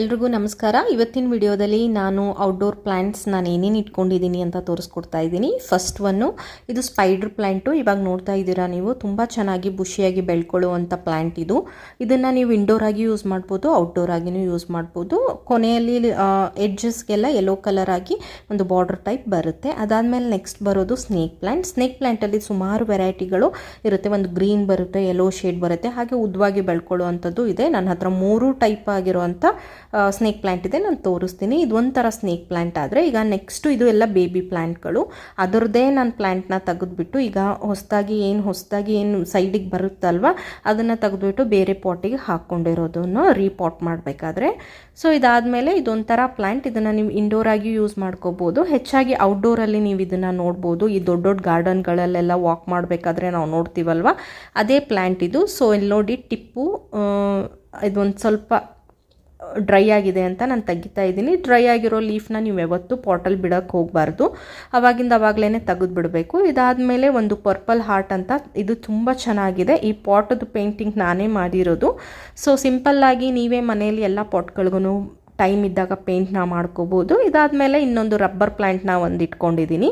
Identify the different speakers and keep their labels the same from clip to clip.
Speaker 1: ಎಲ್ರಿಗೂ ನಮಸ್ಕಾರ. ಇವತ್ತಿನ ವಿಡಿಯೋದಲ್ಲಿ ನಾನು ಔಟ್ಡೋರ್ ಪ್ಲ್ಯಾಂಟ್ಸ್ ನಾನು ಏನೇನು ಇಟ್ಕೊಂಡಿದ್ದೀನಿ ಅಂತ ತೋರಿಸ್ಕೊಡ್ತಾ ಇದ್ದೀನಿ. ಫಸ್ಟ್ ಒನ್ನು ಇದು ಸ್ಪೈಡರ್ ಪ್ಲ್ಯಾಂಟು ಇವಾಗ ನೋಡ್ತಾ ಇದ್ದೀರಾ ನೀವು, ತುಂಬ ಚೆನ್ನಾಗಿ ಬುಷಿಯಾಗಿ ಬೆಳ್ಕೊಳ್ಳುವಂಥ ಪ್ಲ್ಯಾಂಟ್ ಇದು. ಇದನ್ನು ನೀವು ಇಂಡೋರ್ ಆಗಿ ಯೂಸ್ ಮಾಡ್ಬೋದು ಔಟ್ಡೋರ್ ಆಗಿಯೂ ಯೂಸ್ ಮಾಡ್ಬೋದು. ಕೊನೆಯಲ್ಲಿ ಎಡ್ಜಸ್ಗೆಲ್ಲ ಯೆಲ್ಲೋ ಕಲರ್ ಆಗಿ ಒಂದು ಬಾರ್ಡರ್ ಟೈಪ್ ಬರುತ್ತೆ. ಅದಾದಮೇಲೆ ನೆಕ್ಸ್ಟ್ ಬರೋದು ಸ್ನೇಕ್ ಪ್ಲ್ಯಾಂಟ್ ಸ್ನೇಕ್ ಪ್ಲ್ಯಾಂಟಲ್ಲಿ ಸುಮಾರು ವೆರೈಟಿಗಳು ಇರುತ್ತೆ. ಒಂದು ಗ್ರೀನ್ ಬರುತ್ತೆ ಯೆಲ್ಲೋ ಶೇಡ್ ಬರುತ್ತೆ. ಹಾಗೆ ಉದ್ದವಾಗಿ ಬೆಳ್ಕೊಳ್ಳುವಂಥದ್ದು ಇದೆ. ನನ್ನ ಹತ್ರ ಮೂರು ಟೈಪ್ ಆಗಿರುವಂಥ ಸ್ನೇಕ್ ಪ್ಲ್ಯಾಂಟ್ ಇದೆ, ನಾನು ತೋರಿಸ್ತೀನಿ. ಇದು ಒಂಥರ ಸ್ನೇಕ್ ಪ್ಲ್ಯಾಂಟ್ ಆದರೆ ಈಗ ನೆಕ್ಸ್ಟು ಇದು ಎಲ್ಲ ಬೇಬಿ ಪ್ಲ್ಯಾಂಟ್ಗಳು ಅದರದ್ದೇ ನಾನು ಪ್ಲ್ಯಾಂಟ್ನ ತೆಗೆದುಬಿಟ್ಟು ಈಗ ಹೊಸದಾಗಿ ಏನು ಹೊಸದಾಗಿ ಏನು ಸೈಡಿಗೆ ಬರುತ್ತಲ್ವ, ಅದನ್ನು ತೆಗೆದುಬಿಟ್ಟು ಬೇರೆ ಪಾಟಿಗೆ ಹಾಕ್ಕೊಂಡಿರೋದನ್ನು ರೀಪಾಟ್ ಮಾಡಬೇಕಾದ್ರೆ. ಸೊ ಇದಾದಮೇಲೆ ಇದೊಂಥರ ಪ್ಲ್ಯಾಂಟ್ ಇದನ್ನು ನೀವು ಇಂಡೋರ್ ಆಗಿ ಯೂಸ್ ಮಾಡ್ಕೋಬೋದು. ಹೆಚ್ಚಾಗಿ ಔಟ್ಡೋರಲ್ಲಿ ನೀವು ಇದನ್ನು ನೋಡ್ಬೋದು. ಈ ದೊಡ್ಡ ದೊಡ್ಡ ಗಾರ್ಡನ್ಗಳಲ್ಲೆಲ್ಲ ವಾಕ್ ಮಾಡಬೇಕಾದ್ರೆ ನಾವು ನೋಡ್ತೀವಲ್ವ? ಅದೇ ಪ್ಲ್ಯಾಂಟ್ ಇದು. ಸೊ ಇಲ್ಲಿ ನೋಡಿ ಟಿಪ್ಪು ಇದೊಂದು ಸ್ವಲ್ಪ ಡ್ರೈ ಆಗಿದೆ ಅಂತ ನಾನು ತೆಗಿತಾ ಇದ್ದೀನಿ. ಡ್ರೈ ಆಗಿರೋ ಲೀಫ್ನ ನೀವು ಯಾವತ್ತೂ ಪಾಟಲ್ಲಿ ಬಿಡೋಕ್ಕೆ ಹೋಗಬಾರ್ದು. ಅವಾಗಿಂದ ಅವಾಗಲೇ ತೆಗೆದು ಬಿಡಬೇಕು. ಇದಾದಮೇಲೆ ಒಂದು ಪರ್ಪಲ್ ಹಾರ್ಟ್ ಅಂತ ಇದು ತುಂಬ ಚೆನ್ನಾಗಿದೆ. ಈ ಪಾಟದು ಪೇಂಟಿಂಗ್ ನಾನೇ ಮಾಡಿರೋದು. ಸೊ ಸಿಂಪಲ್ಲಾಗಿ ನೀವೇ ಮನೆಯಲ್ಲಿ ಎಲ್ಲ ಪಾಟ್ಗಳಿಗೂ ಟೈಮ್ ಇದ್ದಾಗ ಪೇಂಟ್ನ ಮಾಡ್ಕೋಬೋದು. ಇದಾದಮೇಲೆ ಇನ್ನೊಂದು ರಬ್ಬರ್ ಪ್ಲ್ಯಾಂಟ್ನ ಒಂದು ಇಟ್ಕೊಂಡಿದ್ದೀನಿ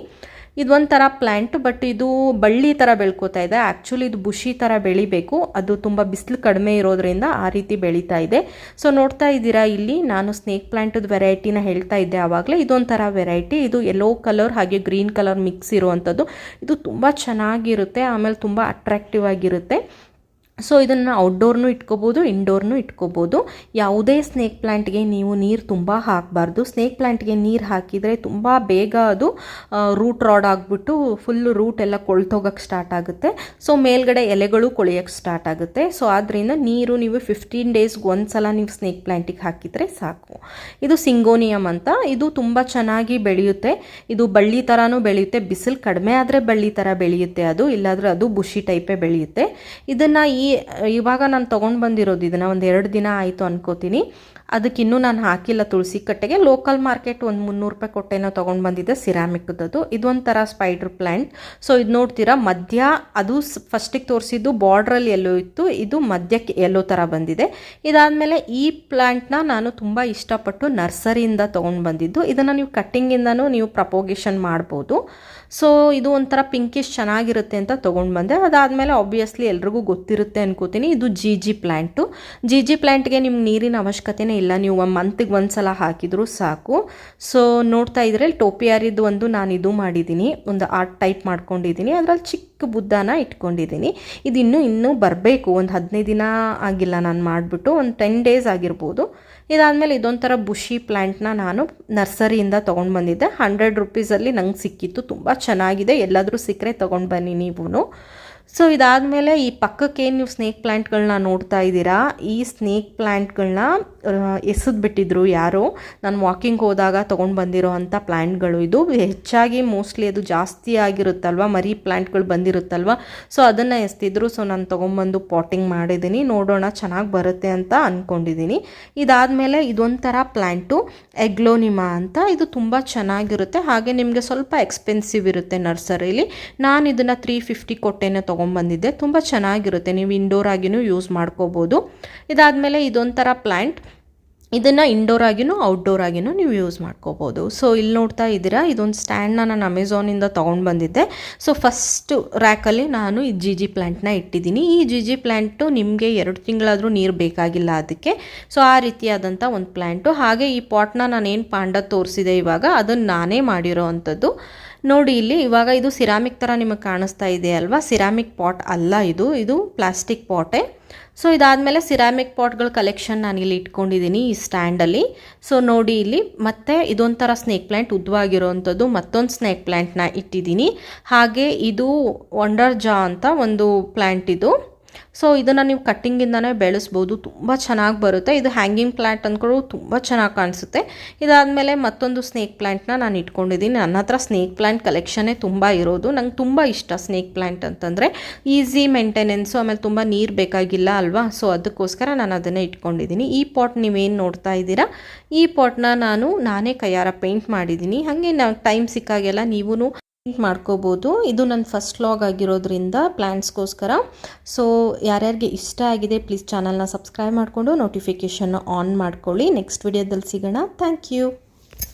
Speaker 1: ಇದೊಂಥರ ಪ್ಲ್ಯಾಂಟ್ ಬಟ್ ಇದು ಬಳ್ಳಿ ಥರ ಬೆಳ್ಕೋತಾ ಇದೆ. ಆ್ಯಕ್ಚುಲಿ ಇದು ಬುಷಿ ಥರ ಬೆಳಿಬೇಕು. ಅದು ತುಂಬ ಬಿಸಿಲು ಕಡಿಮೆ ಇರೋದ್ರಿಂದ ಆ ರೀತಿ ಬೆಳೀತಾ ಇದೆ. ಸೊ ನೋಡ್ತಾ ಇದ್ದೀರಾ ಇಲ್ಲಿ, ನಾನು ಸ್ನೇಕ್ ಪ್ಲ್ಯಾಂಟದ ವೆರೈಟಿನ ಹೇಳ್ತಾ ಇದ್ದೆ ಆವಾಗಲೇ. ಇದೊಂಥರ ವೆರೈಟಿ ಇದು ಯೆಲ್ಲೋ ಕಲರ್ ಹಾಗೆ ಗ್ರೀನ್ ಕಲರ್ ಮಿಕ್ಸ್ ಇರುವಂಥದ್ದು. ಇದು ತುಂಬ ಚೆನ್ನಾಗಿರುತ್ತೆ, ಆಮೇಲೆ ತುಂಬ ಅಟ್ರಾಕ್ಟಿವ್ ಆಗಿರುತ್ತೆ. ಸೊ ಇದನ್ನು ಔಟ್ಡೋರ್ನು ಇಟ್ಕೋಬೋದು ಇಂಡೋರ್ನು ಇಟ್ಕೋಬೋದು. ಯಾವುದೇ ಸ್ನೇಕ್ ಪ್ಲ್ಯಾಂಟ್ಗೆ ನೀವು ನೀರು ತುಂಬ ಹಾಕಬಾರ್ದು. ಸ್ನೇಕ್ ಪ್ಲ್ಯಾಂಟ್ಗೆ ನೀರು ಹಾಕಿದರೆ ತುಂಬ ಬೇಗ ಅದು ರೂಟ್ ರಾಡ್ ಆಗಿಬಿಟ್ಟು ಫುಲ್ಲು ರೂಟ್ ಎಲ್ಲ ಕೊಳ್ತೋಗಕ್ಕೆ ಸ್ಟಾರ್ಟ್ ಆಗುತ್ತೆ. ಸೊ ಮೇಲ್ಗಡೆ ಎಲೆಗಳು ಕೊಳೆಯೋಕ್ಕೆ ಸ್ಟಾರ್ಟ್ ಆಗುತ್ತೆ. ಸೊ ಆದ್ದರಿಂದ ನೀರು ನೀವು ಫಿಫ್ಟೀನ್ ಡೇಸ್ಗೆ ಒಂದು ಸಲ ನೀವು ಸ್ನೇಕ್ ಪ್ಲ್ಯಾಂಟಿಗೆ ಹಾಕಿದರೆ ಸಾಕು. ಇದು ಸಿಂಗೋನಿಯಂ ಅಂತ. ಇದು ತುಂಬ ಚೆನ್ನಾಗಿ ಬೆಳೆಯುತ್ತೆ. ಇದು ಬಳ್ಳಿ ಥರನೂ ಬೆಳೆಯುತ್ತೆ. ಬಿಸಿಲು ಕಡಿಮೆ ಆದರೆ ಬಳ್ಳಿ ಥರ ಬೆಳೆಯುತ್ತೆ ಅದು. ಇಲ್ಲಾಂದರೆ ಅದು ಬುಷಿ ಟೈಪೇ ಬೆಳೆಯುತ್ತೆ. ಇದನ್ನು ಈ ಇವಾಗ ನಾನು ತೊಗೊಂಡು ಬಂದಿರೋದು ಇದನ್ನು ಒಂದು ಎರಡು ದಿನ ಆಯಿತು ಅನ್ಕೋತೀನಿ. ಅದಕ್ಕಿನ್ನೂ ನಾನು ಹಾಕಿಲ್ಲ ತುಳಸಿ ಕಟ್ಟೆಗೆ. ಲೋಕಲ್ ಮಾರ್ಕೆಟ್ ಒಂದು ಮುನ್ನೂರು ರೂಪಾಯಿ ಕೊಟ್ಟೆನೋ ತೊಗೊಂಡು ಬಂದಿದ್ದೆ ಸಿರಾಮಿಕ್ದದ್ದು ಇದೊಂಥರ ಸ್ಪೈಡ್ರ್ ಪ್ಲ್ಯಾಂಟ್ ಸೊ ಇದು ನೋಡ್ತೀರಾ, ಮಧ್ಯ ಅದು ಫಸ್ಟಿಗೆ ತೋರಿಸಿದ್ದು ಬಾರ್ಡ್ರಲ್ಲಿ ಎಲ್ಲೋ ಇತ್ತು. ಇದು ಮಧ್ಯಕ್ಕೆ ಎಲ್ಲೋ ಥರ ಬಂದಿದೆ. ಇದಾದಮೇಲೆ ಈ ಪ್ಲ್ಯಾಂಟ್ನ ನಾನು ತುಂಬ ಇಷ್ಟಪಟ್ಟು ನರ್ಸರಿಯಿಂದ ತೊಗೊಂಡು ಬಂದಿದ್ದು. ಇದನ್ನು ನೀವು ಕಟ್ಟಿಂಗಿಂದನೂ ನೀವು ಪ್ರಪೋಗೇಷನ್ ಮಾಡ್ಬೋದು. ಸೊ ಇದು ಒಂಥರ ಪಿಂಕಿಶ್ ಚೆನ್ನಾಗಿರುತ್ತೆ ಅಂತ ತೊಗೊಂಡು ಬಂದೆ. ಅದಾದಮೇಲೆ ಆಬ್ವಿಯಸ್ಲಿ ಎಲ್ರಿಗೂ ಗೊತ್ತಿರುತ್ತೆ ಅನ್ಕೋತೀನಿ. ಇದು Z Z plant Z Z ಪ್ಲ್ಯಾಂಟ್ಗೆ ನಿಮ್ಗೆ ನೀರಿನ ಅವಶ್ಯಕತೆನೇ ಇಲ್ಲ. ನೀವು ಒಂದು ಮಂತಿಗೆ ಒಂದು ಸಲ ಹಾಕಿದರೂ ಸಾಕು. ಸೊ ನೋಡ್ತಾ ಇದ್ರೆ ಟೋಪಿಯಾರಿದ್ದು ಒಂದು ನಾನು ಇದು ಮಾಡಿದ್ದೀನಿ. ಒಂದು ಆರ್ಟ್ ಟೈಪ್ ಮಾಡ್ಕೊಂಡಿದ್ದೀನಿ. ಅದರಲ್ಲಿ ಚಿಕ್ಕ ಬುದ್ಧನ ಇಟ್ಕೊಂಡಿದ್ದೀನಿ. ಇದು ಇನ್ನೂ ಇನ್ನೂ ಬರಬೇಕು. ಒಂದು ಹದಿನೈದು ದಿನ ಆಗಿಲ್ಲ ನಾನು ಮಾಡಿಬಿಟ್ಟು. ಒಂದು ಟೆನ್ ಡೇಸ್ ಆಗಿರ್ಬೋದು. ಇದಾದಮೇಲೆ ಇದೊಂಥರ ಬುಷಿ ಪ್ಲ್ಯಾಂಟ್ನ ನಾನು ನರ್ಸರಿಯಿಂದ ತೊಗೊಂಡು ಬಂದಿದ್ದೆ. ಹಂಡ್ರೆಡ್ ರುಪೀಸಲ್ಲಿ ನಂಗೆ ಸಿಕ್ಕಿತ್ತು. ತುಂಬ ಚೆನ್ನಾಗಿದೆ. ಎಲ್ಲಾದರೂ ಸಿಕ್ಕರೆ ತೊಗೊಂಡು ಬನ್ನಿ ನೀವು ಸೊ ಇದಾದಮೇಲೆ ಈ ಪಕ್ಕಕ್ಕೆ ನೀವು ಸ್ನೇಕ್ ಪ್ಲ್ಯಾಂಟ್ಗಳನ್ನ ನೋಡ್ತಾ ಇದ್ದೀರಾ? ಈ ಸ್ನೇಕ್ ಪ್ಲ್ಯಾಂಟ್ಗಳನ್ನ ಎಸೆದು ಬಿಟ್ಟಿದ್ರು ಯಾರೋ. ನಾನು ವಾಕಿಂಗ್ ಹೋದಾಗ ತೊಗೊಂಡು ಬಂದಿರೋ ಅಂಥ ಪ್ಲ್ಯಾಂಟ್ಗಳು ಇದು. ಹೆಚ್ಚಾಗಿ ಮೋಸ್ಟ್ಲಿ ಅದು ಜಾಸ್ತಿ ಆಗಿರುತ್ತಲ್ವ? ಮರಿ ಪ್ಲ್ಯಾಂಟ್ಗಳು ಬಂದಿರುತ್ತಲ್ವ? ಸೊ ಅದನ್ನು ಎಸ್ತಿದ್ರು. ಸೊ ನಾನು ತೊಗೊಂಬಂದು ಪಾಟಿಂಗ್ ಮಾಡಿದ್ದೀನಿ ನೋಡೋಣ ಚೆನ್ನಾಗಿ ಬರುತ್ತೆ ಅಂತ ಅಂದ್ಕೊಂಡಿದ್ದೀನಿ ಇದಾದಮೇಲೆ ಇದೊಂಥರ ಪ್ಲ್ಯಾಂಟು ಎಗ್ಲೋನಿಮಾ ಅಂತ. ಇದು ತುಂಬ ಚೆನ್ನಾಗಿರುತ್ತೆ. ಹಾಗೆ ನಿಮಗೆ ಸ್ವಲ್ಪ ಎಕ್ಸ್ಪೆನ್ಸಿವ್ ಇರುತ್ತೆ ನರ್ಸರಿಲಿ. ನಾನು ಇದನ್ನು ತ್ರೀ ಫಿಫ್ಟಿ ಕೊಟ್ಟೆನೇ ತೊಗೊಂಬಂದಿದ್ದೆ ತುಂಬ ಚೆನ್ನಾಗಿರುತ್ತೆ. ನೀವು ಇಂಡೋರ್ ಆಗಿಯೂ ಯೂಸ್ ಮಾಡ್ಕೋಬೋದು. ಇದಾದಮೇಲೆ ಇದೊಂಥರ ಪ್ಲ್ಯಾಂಟ್ ಇದನ್ನು ಇಂಡೋರ್ ಆಗಿಯೂ ಔಟ್ಡೋರ್ ಆಗಿನೂ ನೀವು ಯೂಸ್ ಮಾಡ್ಕೋಬೋದು. ಸೊ ಇಲ್ಲಿ ನೋಡ್ತಾ ಇದ್ದೀರಾ, ಇದೊಂದು ಸ್ಟ್ಯಾಂಡ್ನ ನಾನು ಅಮೆಝಾನಿಂದ ತೊಗೊಂಡು ಬಂದಿದ್ದೆ ಸೊ ಫಸ್ಟ್ ರ್ಯಾಕಲ್ಲಿ ನಾನು ಈ ಜಿ ಜಿ ಪ್ಲ್ಯಾಂಟ್ನ ಇಟ್ಟಿದ್ದೀನಿ. ಈ ಜಿ ಜಿ ಪ್ಲ್ಯಾಂಟು ನಿಮಗೆ ಎರಡು ತಿಂಗಳಾದರೂ ನೀರು ಬೇಕಾಗಿಲ್ಲ ಅದಕ್ಕೆ. ಸೊ ಆ ರೀತಿಯಾದಂಥ ಒಂದು ಪ್ಲ್ಯಾಂಟು ಹಾಗೆ ಈ ಪಾಟ್ನ ನಾನೇನು ಪಾಂಡ ತೋರಿಸಿದೆ ಇವಾಗ, ಅದನ್ನು ನಾನೇ ಮಾಡಿರೋ ಅಂಥದ್ದು. ನೋಡಿ ಇಲ್ಲಿ, ಇವಾಗ ಇದು ಸಿರಾಮಿಕ್ ಥರ ನಿಮಗೆ ಕಾಣಿಸ್ತಾ ಇದೆ ಅಲ್ವಾ? ಸಿರಾಮಿಕ್ ಪಾಟ್ ಅಲ್ಲ ಇದು. ಇದು ಪ್ಲಾಸ್ಟಿಕ್ ಪಾಟೇ ಸೊ ಇದಾದಮೇಲೆ ಸಿರಾಮಿಕ್ ಪಾಟ್ಗಳ ಕಲೆಕ್ಷನ್ ನಾನು ಇಲ್ಲಿ ಇಟ್ಕೊಂಡಿದ್ದೀನಿ ಈ ಸ್ಟ್ಯಾಂಡಲ್ಲಿ ಸೊ ನೋಡಿ ಇಲ್ಲಿ, ಮತ್ತೆ ಇದೊಂಥರ ಸ್ನೇಕ್ ಪ್ಲ್ಯಾಂಟ್ ಉದ್ದವಾಗಿರೋವಂಥದ್ದು ಮತ್ತೊಂದು ಸ್ನೇಕ್ ಪ್ಲ್ಯಾಂಟ್ನ ಇಟ್ಟಿದ್ದೀನಿ ಹಾಗೆ ಇದು ವಂಡರ್ ಜಾ ಅಂತ ಒಂದು ಪ್ಲ್ಯಾಂಟ್ ಇದು. ಸೊ ಇದನ್ನು ನೀವು ಕಟ್ಟಿಂಗಿಂದನೇ ಬೆಳೆಸ್ಬೋದು. ತುಂಬ ಚೆನ್ನಾಗಿ ಬರುತ್ತೆ. ಇದು ಹ್ಯಾಂಗಿಂಗ್ ಪ್ಲ್ಯಾಂಟ್ ಅಂದ್ಕೊಂಡು ತುಂಬ ಚೆನ್ನಾಗಿ ಕಾಣಿಸುತ್ತೆ. ಇದಾದಮೇಲೆ ಮತ್ತೊಂದು ಸ್ನೇಕ್ ಪ್ಲ್ಯಾಂಟ್ನ ನಾನು ಇಟ್ಕೊಂಡಿದ್ದೀನಿ. ನನ್ನ ಹತ್ರ ಸ್ನೇಕ್ ಪ್ಲ್ಯಾಂಟ್ ಕಲೆಕ್ಷನ್ನೇ ತುಂಬ ಇರೋದು. ನಂಗೆ ತುಂಬ ಇಷ್ಟ ಸ್ನೇಕ್ ಪ್ಲ್ಯಾಂಟ್ ಅಂತಂದರೆ ಈಸಿ ಮೇಂಟೆನೆನ್ಸು ಆಮೇಲೆ ತುಂಬ ನೀರು ಬೇಕಾಗಿಲ್ಲ ಅಲ್ವಾ? ಸೊ ಅದಕ್ಕೋಸ್ಕರ ನಾನು ಅದನ್ನೇ ಇಟ್ಕೊಂಡಿದ್ದೀನಿ. ಈ ಪಾಟ್ ನೀವೇನು ನೋಡ್ತಾ ಇದ್ದೀರಾ? ಈ ಪಾಟ್ನ ನಾನು ನಾನೇ ಕೈಯಾರ ಪೇಂಟ್ ಮಾಡಿದ್ದೀನಿ. ಹಾಗೆ ನಾವು ಟೈಮ್ ಸಿಕ್ಕಾಗೆಲ್ಲ ನೀವು ಮಾಡ್ಕೋಬೋದು. ಇದು ನನ್ನ ಫಸ್ಟ್ ಲಾಗ್ ಆಗಿರೋದ್ರಿಂದ ಪ್ಲ್ಯಾನ್ಸ್ಗೋಸ್ಕರ ಸೊ ಯಾರ್ಯಾರಿಗೆ ಇಷ್ಟ ಆಗಿದೆ ಪ್ಲೀಸ್ ಚಾನಲ್ನ ಸಬ್ಸ್ಕ್ರೈಬ್ ಮಾಡಿಕೊಂಡು ನೋಟಿಫಿಕೇಷನ್ ಆನ್ ಮಾಡ್ಕೊಳ್ಳಿ. ನೆಕ್ಸ್ಟ್ ವಿಡಿಯೋದಲ್ಲಿ ಸಿಗೋಣ. Thank you